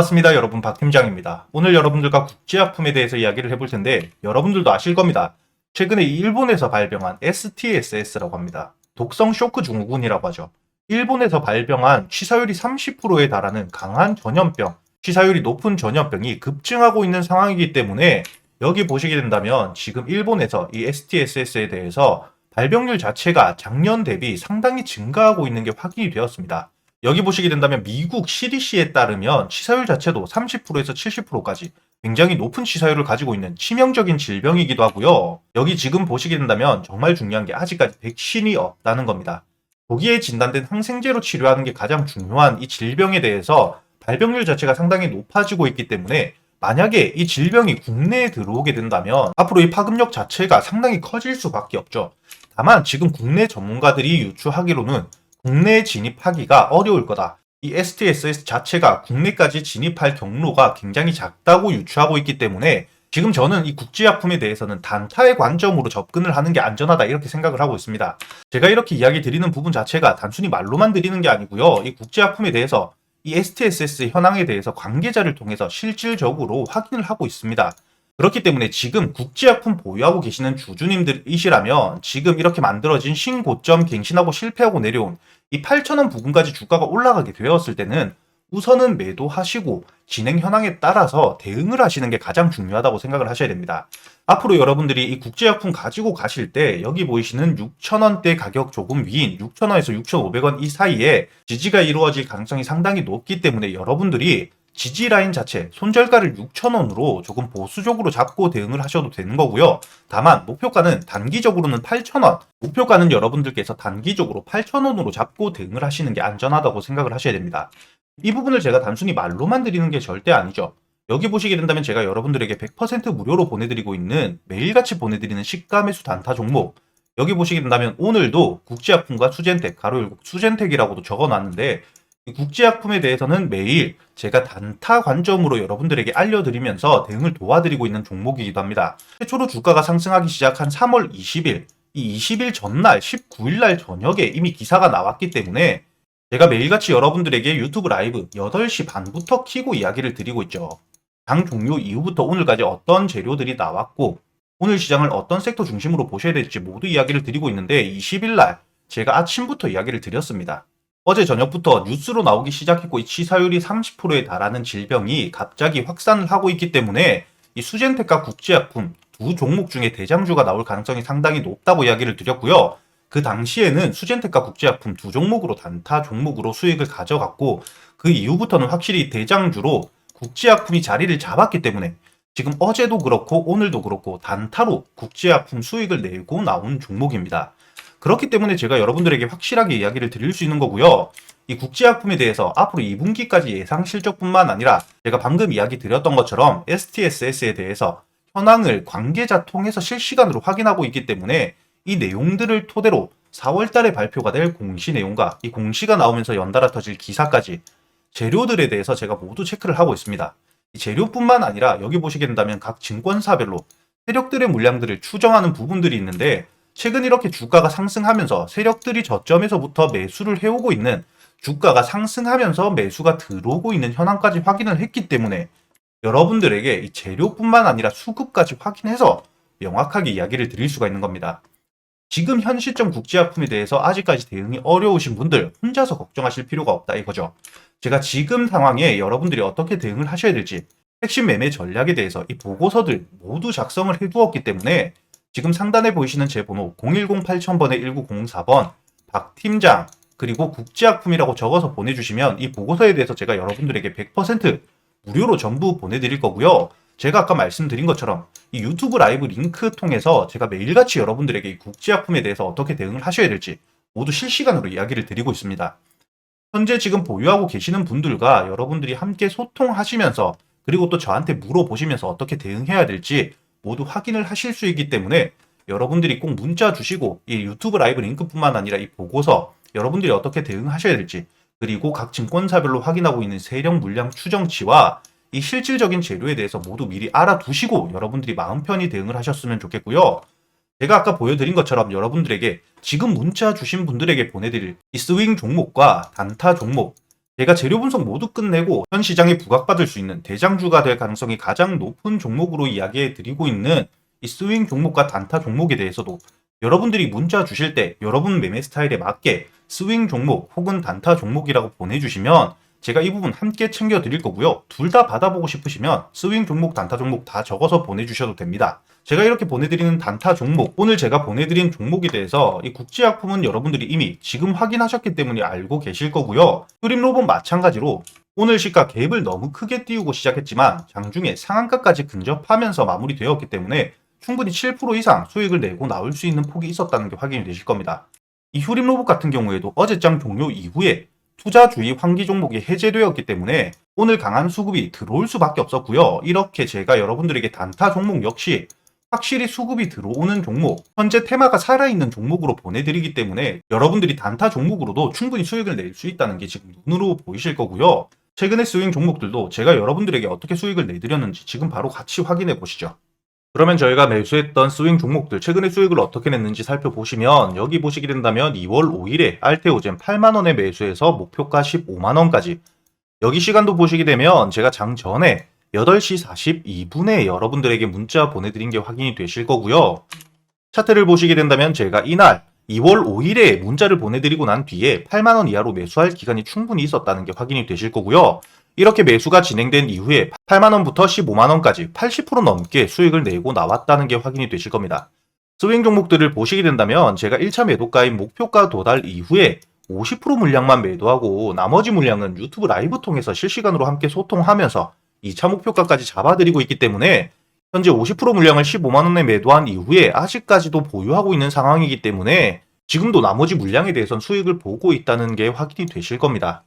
반갑습니다. 여러분 박 팀장입니다. 오늘 여러분들과 국제약품에 대해서 이야기를 해볼 텐데 여러분들도 아실 겁니다. 최근에 일본에서 발병한 STSS라고 합니다. 독성 쇼크 증후군이라고 하죠. 일본에서 발병한 치사율이 30%에 달하는 강한 전염병, 치사율이 높은 전염병이 급증하고 있는 상황이기 때문에 여기 보시게 된다면 지금 일본에서 이 STSS에 대해서 발병률 자체가 작년 대비 상당히 증가하고 있는 게 확인이 되었습니다. 여기 보시게 된다면 미국 CDC에 따르면 치사율 자체도 30%에서 70%까지 굉장히 높은 치사율을 가지고 있는 치명적인 질병이기도 하고요. 여기 지금 보시게 된다면 정말 중요한 게 아직까지 백신이 없다는 겁니다. 거기에 진단된 항생제로 치료하는 게 가장 중요한 이 질병에 대해서 발병률 자체가 상당히 높아지고 있기 때문에 만약에 이 질병이 국내에 들어오게 된다면 앞으로 이 파급력 자체가 상당히 커질 수밖에 없죠. 다만 지금 국내 전문가들이 유추하기로는 국내에 진입하기가 어려울 거다. 이 STSS 자체가 국내까지 진입할 경로가 굉장히 작다고 유추하고 있기 때문에 지금 저는 이 국제약품에 대해서는 단타의 관점으로 접근을 하는 게 안전하다 이렇게 생각을 하고 있습니다. 제가 이렇게 이야기 드리는 부분 자체가 단순히 말로만 드리는 게 아니고요. 이 국제약품에 대해서 이 STSS 현황에 대해서 관계자를 통해서 실질적으로 확인을 하고 있습니다. 그렇기 때문에 지금 국제약품 보유하고 계시는 주주님들이시라면 지금 이렇게 만들어진 신고점 갱신하고 실패하고 내려온 이 8,000원 부근까지 주가가 올라가게 되었을 때는 우선은 매도하시고 진행 현황에 따라서 대응을 하시는 게 가장 중요하다고 생각을 하셔야 됩니다. 앞으로 여러분들이 이 국제약품 가지고 가실 때 여기 보이시는 6,000원대 가격 조금 위인 6,000원에서 6,500원 이 사이에 지지가 이루어질 가능성이 상당히 높기 때문에 여러분들이 지지 라인 자체 손절가를 6,000원으로 조금 보수적으로 잡고 대응을 하셔도 되는 거고요. 다만 목표가는 단기적으로는 8,000원, 목표가는 여러분들께서 단기적으로 8,000원으로 잡고 대응을 하시는 게 안전하다고 생각을 하셔야 됩니다. 이 부분을 제가 단순히 말로만 드리는 게 절대 아니죠. 여기 보시게 된다면 제가 여러분들에게 100% 무료로 보내드리고 있는 매일같이 보내드리는 시가매수 단타 종목 여기 보시게 된다면 오늘도 국제약품과 수젠텍 가로 열고 수젠텍이라고도 적어놨는데 이 국제약품에 대해서는 매일 제가 단타 관점으로 여러분들에게 알려드리면서 대응을 도와드리고 있는 종목이기도 합니다. 최초로 주가가 상승하기 시작한 3월 20일, 이 20일 전날 19일 날 저녁에 이미 기사가 나왔기 때문에 제가 매일같이 여러분들에게 유튜브 라이브 8시 반부터 키고 이야기를 드리고 있죠. 장 종료 이후부터 오늘까지 어떤 재료들이 나왔고 오늘 시장을 어떤 섹터 중심으로 보셔야 될지 모두 이야기를 드리고 있는데 20일 날 제가 아침부터 이야기를 드렸습니다. 어제 저녁부터 뉴스로 나오기 시작했고 이 치사율이 30%에 달하는 질병이 갑자기 확산을 하고 있기 때문에 이 수젠텍과 국제약품 두 종목 중에 대장주가 나올 가능성이 상당히 높다고 이야기를 드렸고요. 그 당시에는 수젠텍과 국제약품 두 종목으로 단타 종목으로 수익을 가져갔고 그 이후부터는 확실히 대장주로 국제약품이 자리를 잡았기 때문에 지금 어제도 그렇고 오늘도 그렇고 단타로 국제약품 수익을 내고 나온 종목입니다. 그렇기 때문에 제가 여러분들에게 확실하게 이야기를 드릴 수 있는 거고요. 이 국제약품에 대해서 앞으로 2분기까지 예상 실적뿐만 아니라 제가 방금 이야기 드렸던 것처럼 STSS에 대해서 현황을 관계자 통해서 실시간으로 확인하고 있기 때문에 이 내용들을 토대로 4월 달에 발표가 될 공시 내용과 이 공시가 나오면서 연달아 터질 기사까지 재료들에 대해서 제가 모두 체크를 하고 있습니다. 이 재료뿐만 아니라 여기 보시게 된다면 각 증권사별로 세력들의 물량들을 추정하는 부분들이 있는데 최근 이렇게 주가가 상승하면서 세력들이 저점에서부터 매수를 해오고 있는 주가가 상승하면서 매수가 들어오고 있는 현황까지 확인을 했기 때문에 여러분들에게 이 재료뿐만 아니라 수급까지 확인해서 명확하게 이야기를 드릴 수가 있는 겁니다. 지금 현 시점 국제약품에 대해서 아직까지 대응이 어려우신 분들 혼자서 걱정하실 필요가 없다 이거죠. 제가 지금 상황에 여러분들이 어떻게 대응을 하셔야 될지 핵심 매매 전략에 대해서 이 보고서들 모두 작성을 해두었기 때문에 지금 상단에 보이시는 제 번호 010-8000번에 1904번 박 팀장 그리고 국제약품이라고 적어서 보내주시면 이 보고서에 대해서 제가 여러분들에게 100% 무료로 전부 보내드릴 거고요. 제가 아까 말씀드린 것처럼 이 유튜브 라이브 링크 통해서 제가 매일같이 여러분들에게 이 국제약품에 대해서 어떻게 대응을 하셔야 될지 모두 실시간으로 이야기를 드리고 있습니다. 현재 지금 보유하고 계시는 분들과 여러분들이 함께 소통하시면서 그리고 또 저한테 물어보시면서 어떻게 대응해야 될지 모두 확인을 하실 수 있기 때문에 여러분들이 꼭 문자 주시고 이 유튜브 라이브 링크뿐만 아니라 이 보고서 여러분들이 어떻게 대응하셔야 될지 그리고 각 증권사별로 확인하고 있는 세력 물량 추정치와 이 실질적인 재료에 대해서 모두 미리 알아두시고 여러분들이 마음 편히 대응을 하셨으면 좋겠고요. 제가 아까 보여드린 것처럼 여러분들에게 지금 문자 주신 분들에게 보내드릴 이 스윙 종목과 단타 종목 제가 재료 분석 모두 끝내고 현 시장에 부각받을 수 있는 대장주가 될 가능성이 가장 높은 종목으로 이야기해 드리고 있는 이 스윙 종목과 단타 종목에 대해서도 여러분들이 문자 주실 때 여러분 매매 스타일에 맞게 스윙 종목 혹은 단타 종목이라고 보내주시면 제가 이 부분 함께 챙겨 드릴 거고요. 둘 다 받아보고 싶으시면 스윙 종목, 단타 종목 다 적어서 보내주셔도 됩니다. 제가 이렇게 보내드리는 단타 종목, 오늘 제가 보내드린 종목에 대해서 이 국제약품은 여러분들이 이미 지금 확인하셨기 때문에 알고 계실 거고요. 흐림 로봇 마찬가지로 오늘 시가 갭을 너무 크게 띄우고 시작했지만 장중에 상한가까지 근접하면서 마무리되었기 때문에 충분히 7% 이상 수익을 내고 나올 수 있는 폭이 있었다는 게 확인이 되실 겁니다. 이 휴림 로봇 같은 경우에도 어제장 종료 이후에 투자주의 환기 종목이 해제되었기 때문에 오늘 강한 수급이 들어올 수밖에 없었고요. 이렇게 제가 여러분들에게 단타 종목 역시 확실히 수급이 들어오는 종목, 현재 테마가 살아있는 종목으로 보내드리기 때문에 여러분들이 단타 종목으로도 충분히 수익을 낼 수 있다는 게 지금 눈으로 보이실 거고요. 최근의 스윙 종목들도 제가 여러분들에게 어떻게 수익을 내드렸는지 지금 바로 같이 확인해 보시죠. 그러면 저희가 매수했던 스윙 종목들 최근에 수익을 어떻게 냈는지 살펴보시면 여기 보시게 된다면 2월 5일에 알테오젠 8만원에 매수해서 목표가 15만원까지 여기 시간도 보시게 되면 제가 장 전에 8시 42분에 여러분들에게 문자 보내드린 게 확인이 되실 거고요. 차트를 보시게 된다면 제가 이날 2월 5일에 문자를 보내드리고 난 뒤에 8만원 이하로 매수할 기간이 충분히 있었다는 게 확인이 되실 거고요. 이렇게 매수가 진행된 이후에 8만원부터 15만원까지 80% 넘게 수익을 내고 나왔다는 게 확인이 되실 겁니다. 스윙 종목들을 보시게 된다면 제가 1차 매도가인 목표가 도달 이후에 50% 물량만 매도하고 나머지 물량은 유튜브 라이브 통해서 실시간으로 함께 소통하면서 2차 목표가까지 잡아드리고 있기 때문에 현재 50% 물량을 15만원에 매도한 이후에 아직까지도 보유하고 있는 상황이기 때문에 지금도 나머지 물량에 대해선 수익을 보고 있다는 게 확인이 되실 겁니다.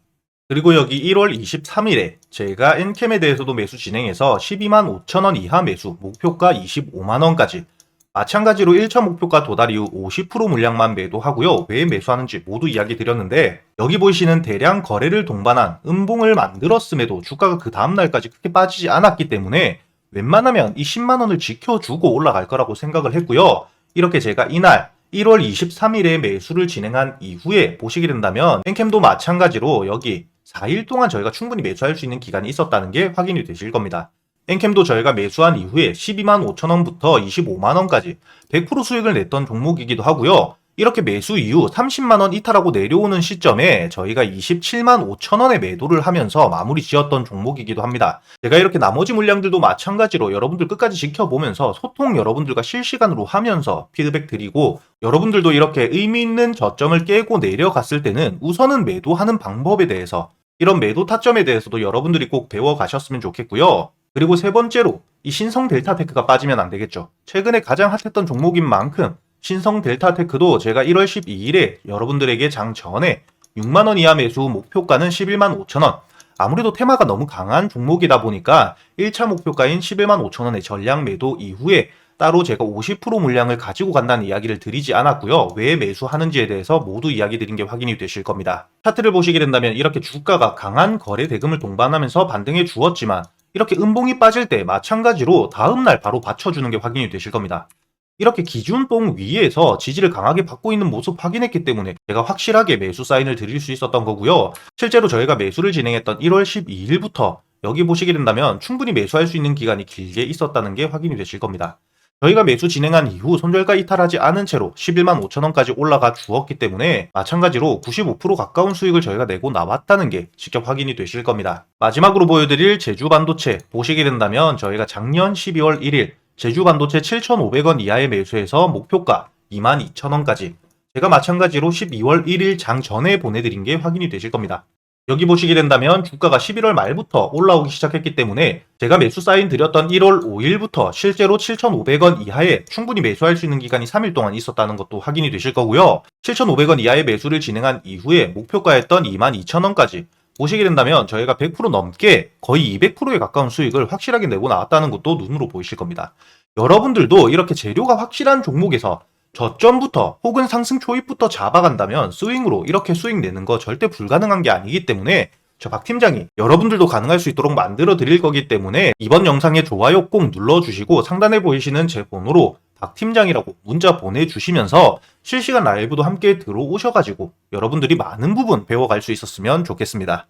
그리고 여기 1월 23일에 제가 엔캠에 대해서도 매수 진행해서 12만 5천원 이하 매수, 목표가 25만원까지 마찬가지로 1차 목표가 도달 이후 50% 물량만 매도하고요. 왜 매수하는지 모두 이야기 드렸는데 여기 보이시는 대량 거래를 동반한 음봉을 만들었음에도 주가가 그 다음날까지 크게 빠지지 않았기 때문에 웬만하면 이 10만원을 지켜주고 올라갈 거라고 생각을 했고요. 이렇게 제가 이날 1월 23일에 매수를 진행한 이후에 보시게 된다면 엔캠도 마찬가지로 여기 4일 동안 저희가 충분히 매수할 수 있는 기간이 있었다는 게 확인이 되실 겁니다. 엔캠도 저희가 매수한 이후에 12만 5천원부터 25만원까지 100% 수익을 냈던 종목이기도 하고요. 이렇게 매수 이후 30만원 이탈하고 내려오는 시점에 저희가 27만 5천원에 매도를 하면서 마무리 지었던 종목이기도 합니다. 제가 이렇게 나머지 물량들도 마찬가지로 여러분들 끝까지 지켜보면서 소통 여러분들과 실시간으로 하면서 피드백 드리고 여러분들도 이렇게 의미 있는 저점을 깨고 내려갔을 때는 우선은 매도하는 방법에 대해서 이런 매도 타점에 대해서도 여러분들이 꼭 배워 가셨으면 좋겠고요. 그리고 세 번째로 이 신성 델타테크가 빠지면 안 되겠죠. 최근에 가장 핫했던 종목인 만큼 신성 델타테크도 제가 1월 12일에 여러분들에게 장 전에 6만원 이하 매수 목표가는 11만 5천원. 아무래도 테마가 너무 강한 종목이다 보니까 1차 목표가인 11만 5천원의 전량 매도 이후에 따로 제가 50% 물량을 가지고 간다는 이야기를 드리지 않았고요. 왜 매수하는지에 대해서 모두 이야기 드린 게 확인이 되실 겁니다. 차트를 보시게 된다면 이렇게 주가가 강한 거래 대금을 동반하면서 반등해 주었지만 이렇게 음봉이 빠질 때 마찬가지로 다음날 바로 받쳐주는 게 확인이 되실 겁니다. 이렇게 기준봉 위에서 지지를 강하게 받고 있는 모습 확인했기 때문에 제가 확실하게 매수 사인을 드릴 수 있었던 거고요. 실제로 저희가 매수를 진행했던 1월 12일부터 여기 보시게 된다면 충분히 매수할 수 있는 기간이 길게 있었다는 게 확인이 되실 겁니다. 저희가 매수 진행한 이후 손절가 이탈하지 않은 채로 11만 5천원까지 올라가 주었기 때문에 마찬가지로 95% 가까운 수익을 저희가 내고 나왔다는 게 직접 확인이 되실 겁니다. 마지막으로 보여드릴 제주 반도체 보시게 된다면 저희가 작년 12월 1일 제주 반도체 7,500원 이하의 매수해서 목표가 22,000원까지 제가 마찬가지로 12월 1일 장 전에 보내드린 게 확인이 되실 겁니다. 여기 보시게 된다면 주가가 11월 말부터 올라오기 시작했기 때문에 제가 매수 사인 드렸던 1월 5일부터 실제로 7,500원 이하에 충분히 매수할 수 있는 기간이 3일 동안 있었다는 것도 확인이 되실 거고요. 7,500원 이하의 매수를 진행한 이후에 목표가였던 22,000원까지 보시게 된다면 저희가 100% 넘게 거의 200%에 가까운 수익을 확실하게 내고 나왔다는 것도 눈으로 보이실 겁니다. 여러분들도 이렇게 재료가 확실한 종목에서 저점부터 혹은 상승 초입부터 잡아간다면 스윙으로 이렇게 수익 내는 거 절대 불가능한 게 아니기 때문에 저 박 팀장이 여러분들도 가능할 수 있도록 만들어 드릴 거기 때문에 이번 영상에 좋아요 꼭 눌러주시고 상단에 보이시는 제 번호로 박 팀장이라고 문자 보내주시면서 실시간 라이브도 함께 들어오셔가지고 여러분들이 많은 부분 배워갈 수 있었으면 좋겠습니다.